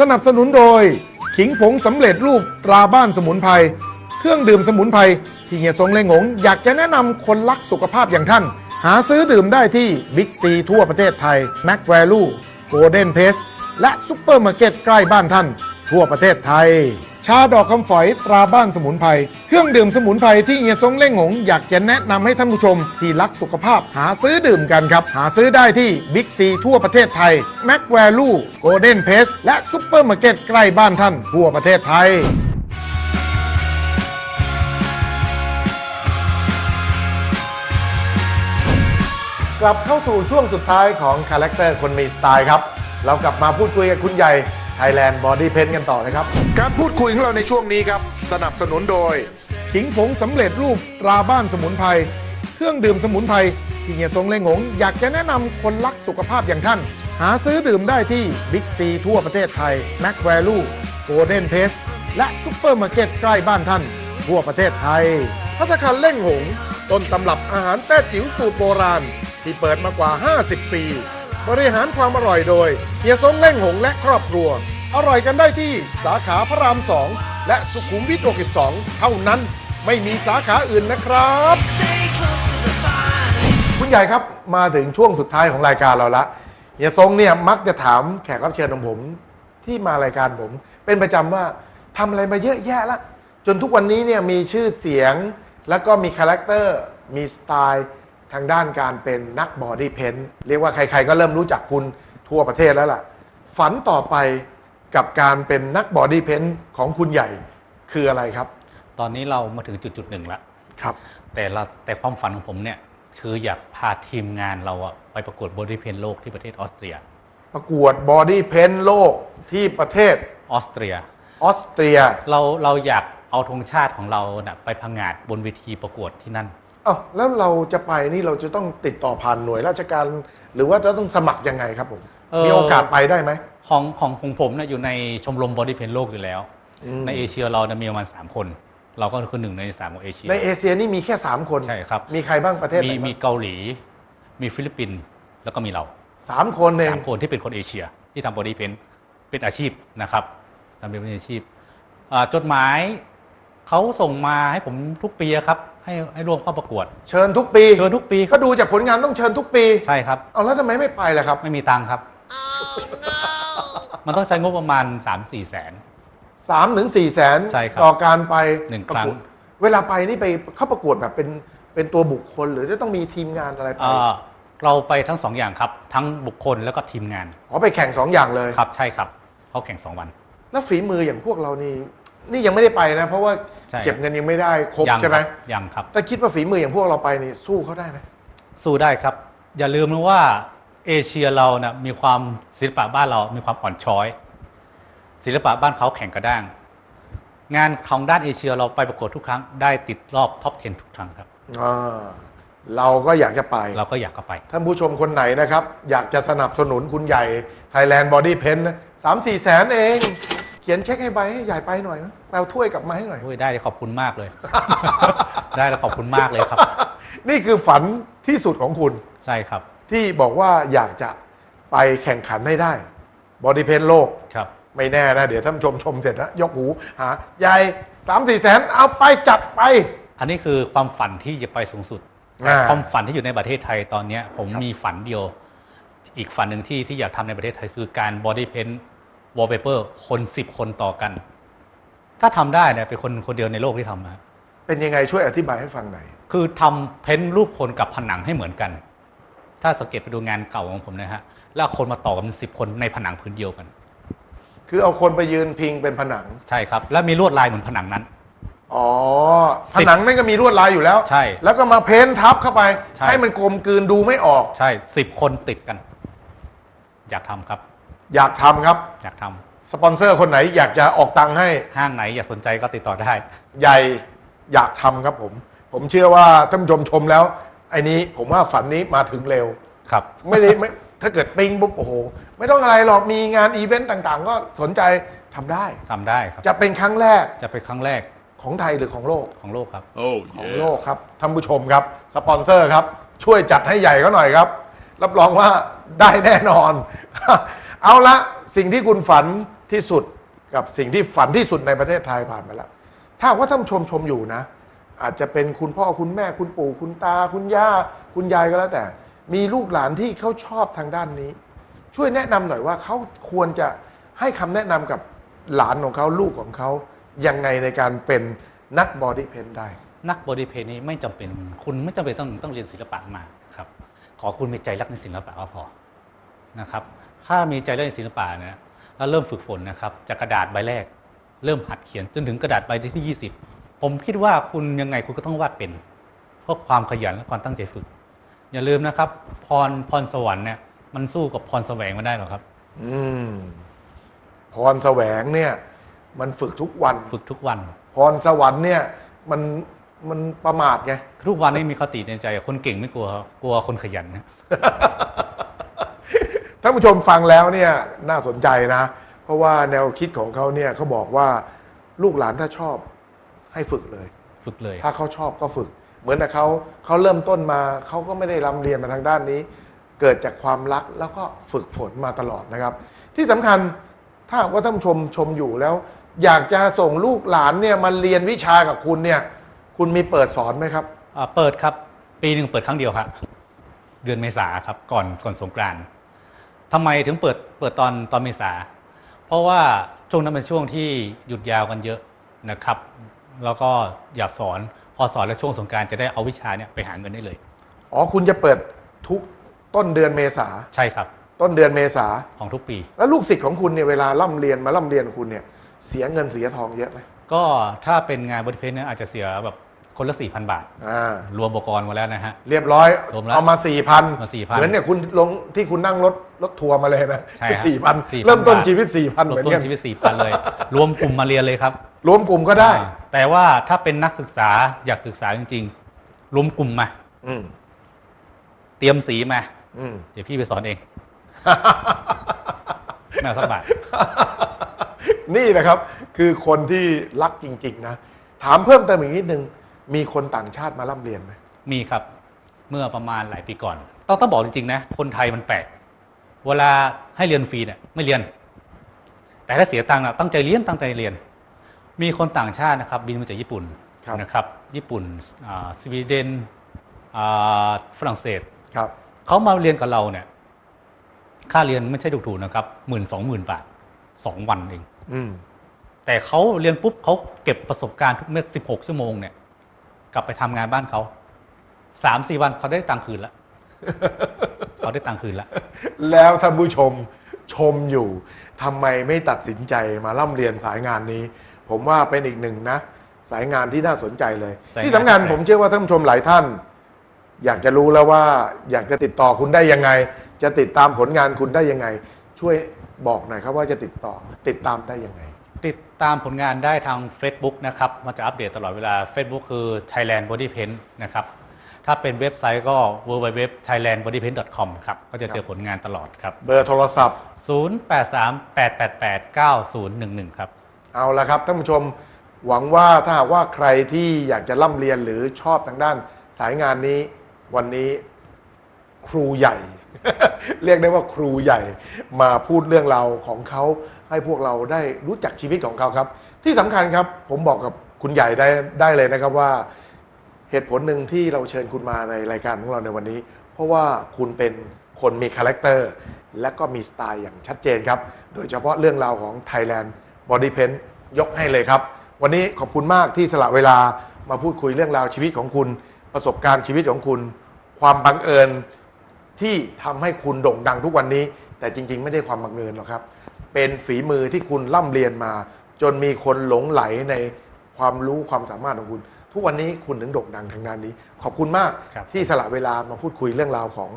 สนับสนุนโดย ขิงผงสำเร็จรูปตราบ้านสมุนไพรเครื่องดื่มสมุนไพรที่เฮียทรงเล่งหง อยากจะแนะนำคนรักสุขภาพอย่างท่าน หาซื้อดื่มได้ที่บิ๊กซีทั่วประเทศไทยแม็กแวลูโกลเด้นเพสและซุปเปอร์มาร์เก็ตใกล้บ้านท่าน ทั่วประเทศไทย ชาดอกคำฝอยตราบ้านสมุนไพร เครื่องดื่มสมุนไพรที่เฮียซงเล่งหง อยากจะแนะนำให้ท่านผู้ชมที่รักสุขภาพหาซื้อดื่มกันครับ หาซื้อได้ที่บิ๊กซีทั่วประเทศไทยแม็กแวลูโกลเด้นเพสและซุปเปอร์มาร์เก็ตใกล้บ้านท่านทั่วประเทศไทย กลับเข้าสู่ช่วงสุดท้ายของคาแรคเตอร์คนมีสไตล์ครับ เรากลับมาพูดคุยกับคุณใหญ่ Thailand Body Paint กันต่อนะครับ การพูดคุยของเราในช่วงนี้ครับ สนับสนุนโดยขิงผงสำเร็จรูปตราบ้านสมุนไพรเครื่องดื่มสมุนไพรที่เฮียซงเล่งหง อยากจะแนะนำคนรักสุขภาพอย่างท่าน หาซื้อดื่มได้ที่บิ๊กซีทั่วประเทศไทยแม็กแวลูโกลเด้นเพสและซุปเปอร์มาร์เก็ตใกล้บ้านท่าน ทั่วประเทศไทยพัตตาคารเล่งหง ต้นตำรับอาหารแต้จิ๋วสูตรโบราณ ที่เปิดมากว่า 50 ปี บริหารความอร่อยโดยเฮียซงเล่งหงและครอบครัว อร่อยกันได้ที่สาขาพระราม2และสุขุมวิท62 เท่านั้นไม่มีสาขาอื่นนะครับ คุณใหญ่ครับมาถึงช่วงสุดท้ายของรายการเราละเฮียทรงเนี่ยมักจะถามแขกรับเชิญของผม ที่มารายการผม เป็นประจำว่าทำอะไรมาเยอะแยะละจนทุกวันนี้เนี่ยมีชื่อเสียงแล้วก็มีคาแรคเตอร์มีสไตล์ ทางด้านการเป็นนักบอดี้เพนเรียกว่าใครๆก็เริ่มรู้จักคุณทั่วประเทศแล้วล่ะ ฝันต่อไปกับการเป็นนักบอดี้เพนของคุณใหญ่คืออะไรครับ ตอนนี้เรามาถึงจุดจุดๆหนึ่งแล้วครับ แต่เราแต่ความฝันของผมเนี่ยคืออยากพาทีมงานเราอะไปประกวดบอดี้เพนโลกที่ประเทศออสเตรีย ประกวดบอดี้เพนโลกที่ประเทศออสเตรีย ออสเตรีย เราเราอยากเอาธงชาติของเรานะไปพังงาดบนเวทีประกวดที่นั่น อ้าวแล้วเราจะไปนี่เราจะต้องติดต่อผ่านหน่วยราชการ หรือว่าจะต้องสมัครยังไงครับผมเอ่อ มีโอกาสไปได้ไหม ของของของผมเนี่ยอยู่ในชมรมบอดี้เพนโลกอยู่แล้ว อืม ในเอเชียเราเนี่ยมีประมาณสามคน เราก็คือหนึ่งในสามของเอเชีย ในเอเชียนี่มีแค่ 3 คนใช่ครับ มีใครบ้างประเทศไหมีนมีบ้างเกาหลี มีฟิลิปปินส์แล้วก็มีเราสามคนเองสามคนที่เป็นคนเอเชีย ที่ทำบอดี้เพนเป็นอาชีพนะครับทำเป็นอาชีพอ่าจดหมาย เขาส่งมาให้ผมทุกปีอะครับ ให้ให้ร่วมเข้าประกวด เชิญทุกปีเชิญทุกปีคก็รับดูจากผลงานต้องเชิญทุกปีใช่ครับ เอาแล้วทำไมไม่ไปล่ะครับไม่มีตังค์ครับ มันต้องใช้งบประมาณ 3 4 แสน สามถึงสี่แสนใช่ครับต่อการไปหนึ่งประครั้งกวดเวลาไปนี่ไปเข้าประกวดแบบเป็นเป็นตัวบุคคล หรือจะต้องมีทีมงานอะไรไปเอ่อเราไปทั้งสองอย่างครับ ทั้งบุคคลแล้วก็ทีมงานอ๋อไปแข่งสองอย่างเลย ครับใช่ครับเขาแข่ง 2 วัน แล้วฝีมืออย่างพวกเรานี่ นี่ยังไม่ได้ไปนะ เพราะว่าใช่ เก็บเงินยังไม่ได้ครบยัใช่ไหมครับยังครับ แต่คิดว่าฝีมืออย่างพวกเราไปนี่สู้เขาได้ไหม สู้ได้ครับ อย่าลืมนะว่าเอเชียเรานะมีความศิลปะบ้านเรามีความอ่อนช้อย ศิลปะบ้านเขาแข่งกระด้าง งานของด้านเอเชียเราไปประกวดทุกครั้งได้ติดรอบท็อป 10 ทุกครั้งครับ อ่าเราก็อยากจะไป เราก็อยากเข้าไป ท่านผู้ชมคนไหนนะครับ อยากจะสนับสนุนคุณใหญ่ Thailand Body Paint สามสี่แสนเอง เขียนเช็คให้ใบให้ใหญ่ไปหน่อยนะแปลถ้วยกลับมาให้หน่อยโอ้ยได้เลยขอบคุณมากเลย ได้แล้วขอบคุณมากเลยครับ นี่คือฝันที่สุดของคุณ ใช่ครับ ที่บอกว่าอยากจะไปแข่งขันให้ได้ Body Paint โลกครับ ไม่แน่นะ เดี๋ยวท่านผู้ชมชมเสร็จแล้วยกหูหาใหญ่สามสี่แสนเอาไปจัดไป อันนี้คือความฝันที่จะไปสูงสุดอ่า ความฝันที่อยู่ในประเทศไทยตอนเนี้ย ผมมีฝันเดียว อีกฝันหนึ่งที่ที่อยากทำในประเทศไทยคือการบอดี้เพน w a l l paper คนสิบคนต่อกัน ถ้าทำได้เนี่ยเป็นคนคนเดียวในโลกที่ทำมาเป็นยังไงช่วยอธิบายให้ฟังหน่อย คือทำเพ้นท์รูปคนกับผนังให้เหมือนกัน ถ้าสังเกตไปดูงานเก่าของผมนะฮะแล้วเอาคนมาต่อกันสิบคนในผนังพื้นเดียวกัน คือเอาคนไปยืนพิงเป็นผนัง ใช่ครับ แล้วมีลวดลายเหมือนผนังนั้น อ๋อสิผบนังนั่นก็มีลวดลายอยู่แล้ว ใช่แล้วก็มาเพ้นทับเข้าไป ใช่ ให้มันกลมกลืนดูไม่ออก ใช่สิบคนติดกัน อยากทำครับ อยากทำครับ อยากทำสปอนเซอร์คนไหนอยากจะออกตังค์ให้ห้างไหนอยากสนใจก็ติดต่อได้ ใหญ่อยากทำครับผม ผมเชื่อว่าท่านผู้ชมชมแล้วไอ้นี้ผมว่าฝันนี้มาถึงเร็ว ครับ ไม่ได้ไม่ถ้าเกิดปิ้งปุ๊บโอ้โห ไม่ต้องอะไรหรอกมีงานอีเวนต์ต่างๆ ก็สนใจทำได้ ทำได้ครับ จะเป็นครั้งแรกจะเป็นครั้งแรกของไทยหรือของโลก ของโลกครับของโลกครับท่านผู้ชมครับ สปอนเซอร์ครับ ช่วยจัดให้ใหญ่เขาหน่อยครับ รับรองว่าได้แน่นอน เอาละสิ่งที่คุณฝันที่สุดกับสิ่งที่ฝันที่สุดในประเทศไทยผ่านมาแล้ว ถ้าว่าท่านชมชมอยู่นะ อาจจะเป็นคุณพ่อคุณแม่คุณปู่คุณตา คุณย่า คุณยายก็แล้วแต่ มีลูกหลานที่เขาชอบทางด้านนี้ ช่วยแนะนำหน่อยว่าเขาควรจะให้คำแนะนำกับหลานของเขาลูกของเขายังไงในการเป็นนักบอดี้เพนได้ นักบอดี้เพนนี้ไม่จำเป็นคุณไม่จำเป็นต้องต้องเรียนศิลปะมาครับ ขอคุณมีใจรักในศิลปะก็พอนะครับ ถ้ามีใจรักในศิลปะเนี่ยแล้วเริ่มฝึกฝนนะครับจากกระดาษใบแรก เริ่มหัดเขียนจนถึงกระดาษใบที่ 20 ผมคิดว่าคุณยังไงคุณก็ต้องวาดเป็น เพราะความขยันและความตั้งใจฝึก อย่าลืมนะครับ พรพรสวรรค์เนี่ยมันสู้กับพรแสวงไม่ได้หรอกครับ อืมพรแสวงเนี่ย มันฝึกทุกวัน ฝึกทุกวัน พรสวรรค์เนี่ยมันมันประมาทไง ทุกวันนี้มีคติในใจ คนเก่งไม่กลัวครับกลัวคนขยันนะ ท่านผู้ชมฟังแล้วเนี่ยน่าสนใจนะ เพราะว่าแนวคิดของเขาเนี่ยเขาบอกว่าลูกหลานถ้าชอบให้ฝึกเลย ฝึกเลย ถ้าเขาชอบก็ฝึก เหมือนกับเขาเขาเริ่มต้นมาเขาก็ไม่ได้รำเรียนมาทางด้านนี้ เกิดจากความรักแล้วก็ฝึกฝนมาตลอดนะครับ ที่สำคัญถ้าหากว่าท่านผู้ชมชมอยู่แล้ว อยากจะส่งลูกหลานเนี่ยมาเรียนวิชากับคุณเนี่ยคุณมีเปิดสอนไหมครับ อ่าเปิดครับ ปีหนึ่งเปิดครั้งเดียวครับ เดือนเมษาครับ ก่อนก่อนสงกรานต์ ทำไมถึงเปิดเปิดตอนตอนเมษา เพราะว่าช่วงนั้นเป็นช่วงที่หยุดยาวกันเยอะนะครับ แล้วก็อยากสอนพอสอนแล้วช่วงสงกรารจะได้เอาวิชาเนี่ยไปหาเงินได้เลย อ๋อคุณจะเปิดทุกต้นเดือนเมษาใช่ครับ ต้นเดือนเมษาของทุกปี แล้วลูกศิษย์ของคุณเนี่ยเวลาล่ำเรียนมาล่ำเรียนกับคุณเนี่ยเสียเงินเสียทองเยอะไหมก็ถ้าเป็นงานบริเพนเนี่ยอาจจะเสียแบบ คนละสี่พันบาท อ่ารวมอุปกรณ์มาแล้วนะฮะ เรียบร้อย รวมแล้วเอามาสี่พันมา4,000เหมือนเนี่ยคุณลงที่คุณนั่งรถรถทัวร์มาเลยนะใช่ฮะสี่พัน4,000 เริ่มต้นบาทชีวิตสี่พันรเหวมืมอนต้นกันชีวิตสี่พันเลย รวมกลุ่มมาเรียนเลยครับรวมกลุ่มก็ได้อ่าแต่ว่าถ้าเป็นนักศึกษาอยากศึกษาจริงๆ รวมกลุ่มมา อืมเตรียมสีมา อืม เดี๋ยวพี่ไปสอนเอง ไม่เอาสักบาท นี่นะครับคือคนที่รักจริง ๆ นะ ถามเพิ่มเติมอีกนิดนึง มีคนต่างชาติมาร่ำเรียนไหมมีครับเมื่อประมาณหลายปีก่อน ต้องต้องบอกจริงๆนะ คนไทยมันแปลก เวลาให้เรียนฟรีเนี่ยไม่เรียน แต่ถ้าเสียตังค์อะตั้งใจเรียนตั้งใจเรียน มีคนต่างชาตินะครับ บินมาจากญี่ปุ่นครับนะครับ ญี่ปุ่นอ่าสวีเดนอ่าฝรั่งเศสครับเขามาเรียนกับเราเนี่ย ค่าเรียนไม่ใช่ถูกๆนะครับหมื่นสองหมื่นบาทสองวันเองอืมแต่เขาเรียนปุ๊บเขาเก็บประสบการณ์ทุกเม็ดสิบหกชั่วโมงเนี่ย กลับไปทำงานบ้านเขาสามสี่วันเขาได้ตังค์คืนแล้วเขาได้ตังค์คืนแล้ว แล้วท่านผู้ชมชมอยู่ทำไมไม่ตัดสินใจมาร่ำเรียนสายงานนี้ ผมว่าเป็นอีกหนึ่งนะ สายงานที่น่าสนใจเลยสายงานที่สำคัญแปลกผมเชื่อว่าท่านผู้ชมหลายท่าน อยากจะรู้แล้วว่าอยากจะติดต่อคุณได้ยังไง จะติดตามผลงานคุณได้ยังไง ช่วยบอกหน่อยครับว่าจะติดต่อติดตามได้ยังไง ติดตามผลงานได้ทาง Facebook นะครับมันจะอัปเดตตลอดเวลา Facebook คือ Thailand Body Paint นะครับ ถ้าเป็นเว็บไซต์ก็ www.thailandbodypaint.com ครับ ก็จะเจอผลงานตลอดครับ เบอร์โทรศัพท์ 0838889011 ครับ เอาละครับท่านผู้ชมหวังว่าถ้าหากว่าใครที่อยากจะร่ำเรียนหรือชอบทางด้านสายงานนี้ วันนี้ครูใหญ่ เรียกได้ว่าครูใหญ่มาพูดเรื่องราวของเขาให้พวกเราได้รู้จักชีวิตของเขาครับ ที่สำคัญครับผมบอกกับคุณใหญ่ได้ได้เลยนะครับว่า เหตุผลหนึ่งที่เราเชิญคุณมาในรายการของเราในวันนี้ เพราะว่าคุณเป็นคนมีคาแรคเตอร์และก็มีสไตล์อย่างชัดเจนครับ โดยเฉพาะเรื่องราวของ Thailand Body Paint ยกให้เลยครับ วันนี้ขอบคุณมากที่สละเวลามาพูดคุยเรื่องราวชีวิตของคุณ ประสบการณ์ชีวิตของคุณ ความบังเอิญ ที่ทำให้คุณโด่งดังทุกวันนี้ แต่จริง ๆ ไม่ได้ความบังเอิญหรอกครับ เป็นฝีมือที่คุณร่ำเรียนมา จนมีคนหลงไหลในความรู้ความสามารถของคุณ ทุกวันนี้คุณถึงโด่งดังทางด้านนี้ ขอบคุณมากครับ ที่สละเวลามาพูดคุยเรื่องราวของ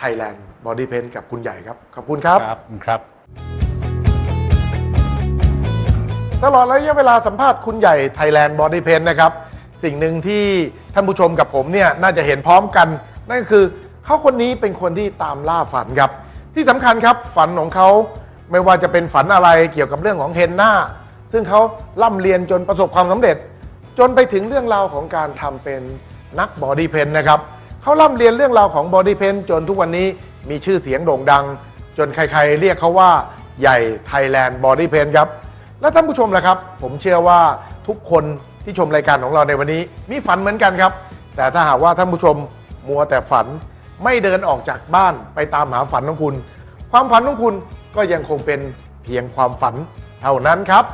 Thailand Body Paint กับคุณใหญ่ครับขอบคุณครับ ครับครับ ตลอดระยะเวลาสัมภาษณ์คุณใหญ่ Thailand Body Paint นะครับ สิ่งหนึ่งที่ท่านผู้ชมกับผมเนี่ยน่าจะเห็นพร้อมกัน นั่นก็คือ เขาคนนี้เป็นคนที่ตามล่าฝันครับ ที่สำคัญครับฝันของเขาไม่ว่าจะเป็นฝันอะไรเกี่ยวกับเรื่องของเฮนนาซึ่งเขาล่ำเรียนจนประสบความสำเร็จ จนไปถึงเรื่องราวของการทำเป็นนักบอดี้เพนนะครับเขาล่ำเรียนเรื่องราวของบอดี้เพนจนทุกวันนี้มีชื่อเสียงโด่งดัง จนใครๆ เรียกเขาว่าใหญ่ไทยแลนด์บอดี้เพนครับ และท่านผู้ชมล่ะครับ ผมเชื่อว่าทุกคนที่ชมรายการของเราในวันนี้ มีฝันเหมือนกันครับ แต่ถ้าหากว่าท่านผู้ชมมัวแต่ฝัน ไม่เดินออกจากบ้านไปตามหาฝันของคุณ ความฝันของคุณก็ยังคงเป็นเพียงความฝันเท่านั้นครับ